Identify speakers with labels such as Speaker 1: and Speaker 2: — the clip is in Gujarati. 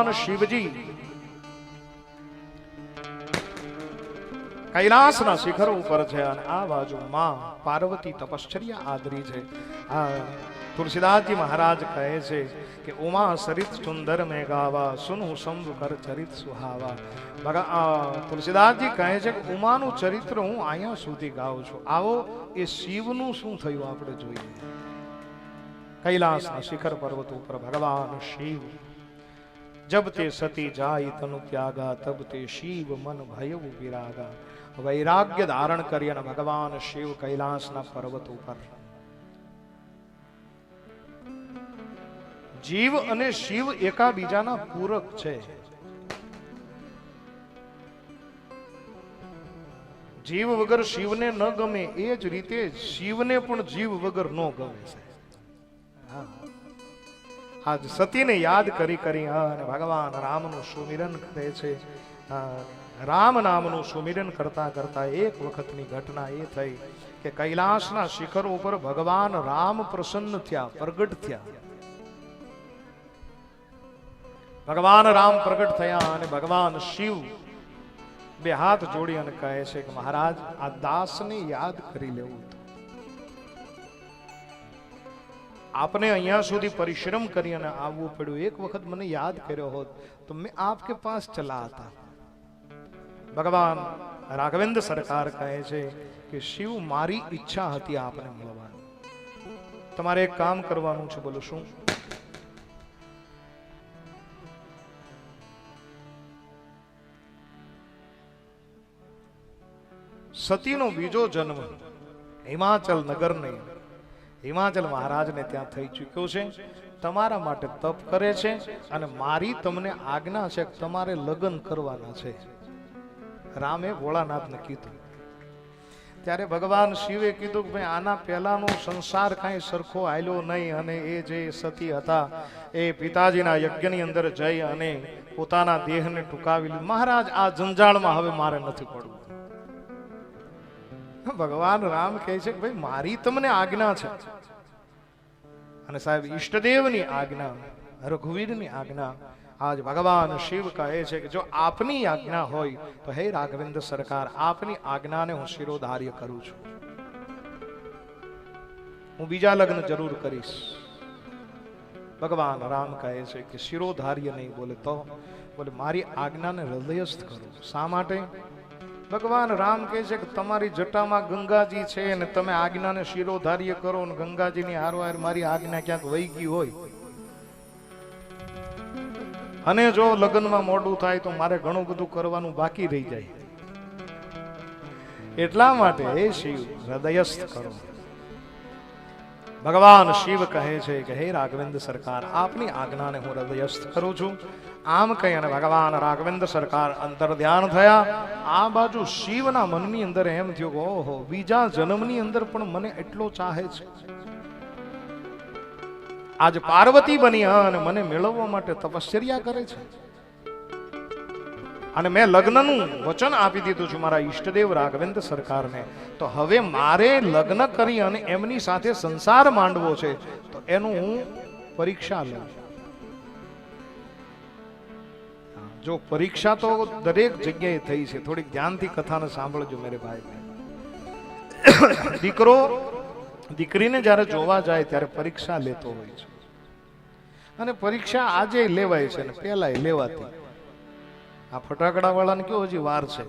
Speaker 1: ભગવાન શિવજી. કૈલાસના શિખર ઉપર છે અને આ બાજુ માં પાર્વતી તપશ્ચર્યા આદરી છે. આ તુલસીદાસજી મહારાજ કહે છે કે, ઉમા સરિત સુંદર મેં ગાવા સુનું સંભ કર ચરિત સુહાવા. તુલસીદાસજી કહે છે કે, ઉમાનું ચરિત્ર હું અહીંયા સુધી ગાઉં છું. આવો, એ શિવનું શું થયું આપણે જોઈએ. કૈલાસના શિખર પર્વત ઉપર ભગવાન શિવ જબ તે સતી જાય તનુ ત્યાગા તબ તે શિવ મન ભયવ વિરાગા વૈરાગ્ય ધારણ કરી અને ભગવાન શિવ કૈલાસના પર્વત ઉપર જીવ અને શિવ એકાબીજાના પૂરક છે જીવ વગર શિવને ન ગમે એ જ રીતે શિવને પણ જીવ વગર ન ગમે છે હા. આજ સતીને યાદ કરી કરી અને ભગવાન રામનું સુમિરન કરે છે રામ નામનું સુમિરન કરતા કરતા એક વખતની ઘટના એ થઈ કે કૈલાસના શિખર ઉપર ભગવાન રામ પ્રસન્ન થયા, પ્રગટ થયા ભગવાન રામ પ્રગટ થયા અને ભગવાન શિવ બે હાથ જોડી અને કહે છે કે મહારાજ, આ દાસને યાદ કરી લેવું હતું. આપને અહીંયા સુધી પરિશ્રમ કરી અને આવવું પડ્યું એક વખત મને યાદ કર્યો હોત તો મેં આપકે પાસ ચલા હતા ભગવાન રાઘવેન્દ્ર સરકાર કહે છે કે શિવ મારી ઈચ્છા હતી આપને મળવાની તમારે એક કામ કરવાનું છે બોલો શું સતીનો બીજો જન્મ હિમાચલ નગર નહીં હિમાચલ મહારાજને ત્યાં થઈ ચૂક્યો છે. તમારા માટે તપ કરે છે અને મારી તમને આજ્ઞા છે તમારે લગ્ન કરવાના છે. રામે ભોળાનાથને કીધું. ત્યારે ભગવાન શિવે કીધું કે ભાઈ, આના પહેલાનો સંસાર કાંઈ સરખો આવ્યો નહીં અને એ જે સતી હતા, એ પિતાજીના યજ્ઞની અંદર જઈ અને પોતાના દેહને ટૂંકાવી મહારાજ, આ જંજાળમાં હવે મારે નથી પડવું. ભગવાન રામ કહે છે કે ભાઈ, મારી તમને આજ્ઞા છે. અને સાહેબ, ઈષ્ટદેવની આજ્ઞા, રઘુવીરની આજ્ઞા, આજ ભગવાન શિવ કહે છે કે જો આપની આજ્ઞા હોય, તો હે રાઘવેન્દ્ર સરકાર, આપની આજ્ઞાને હું શિરોધાર્ય કરું છું. હું બીજા લગ્ન જરૂર કરીશ. ભગવાન રામ કહે છે કે શિરોધાર્ય નહીં બોલે તો, બોલે મારી આજ્ઞાને હૃદયસ્થ કરું. શા માટે? ભગવાન રામ કહે છે કે તમારી જટામાં ગંગાજી છે અને તમે આજ્ઞાને શિરોધાર્ય કરો અને ગંગાજીની હારવાર મારી આજ્ઞા ક્યાંક વહી ગઈ હોય. અને જો લગ્નમાં મોડું થાય તો મારે ઘણું બધું કરવાનું બાકી રહી જાય. એટલા માટે હે શિવ, હૃદયસ્થ કરો. ભગવાન શિવ કહે છે કે હે રાઘવેન્દ્ર સરકાર, આપની આજ્ઞાને હું હૃદયસ્થ કરું છું. આમ કહી અને ભગવાન રાઘવેન્દ્ર સરકાર અંતર ધ્યાન થયા. આ બાજુ શિવના મનની અંદર એમ થયું ઓહો, બીજા જન્મની અંદર પણ મને એટલો ચાહે છે. આજ પાર્વતી બની અને મને મેળવવા માટે તપશ્ચર્યા કરે છે. અને મેં લગ્નનું વચન આપી દીધું છું મારા ઈષ્ટદેવ રાઘવેન્દ્ર સરકારને. તો હવે મારે લગ્ન કરી અને એમની સાથે સંસાર માંડવો છે, તો એનું હું પરીક્ષા લઉં. જો પરીક્ષા તો દરેક જગ્યાએ થઈ છે, થોડીક ધ્યાનથી કથાને સાંભળજો મેરે ભાઈ. દીકરો, દીકરીને જ્યારે જોવા જાય ત્યારે પરીક્ષા લેતો હોય છે. અને પરીક્ષા આજે લેવાય છે ને પહેલાય લેવાતી. આ ફટાકડા વાળાને કેવો હજી વાર છે?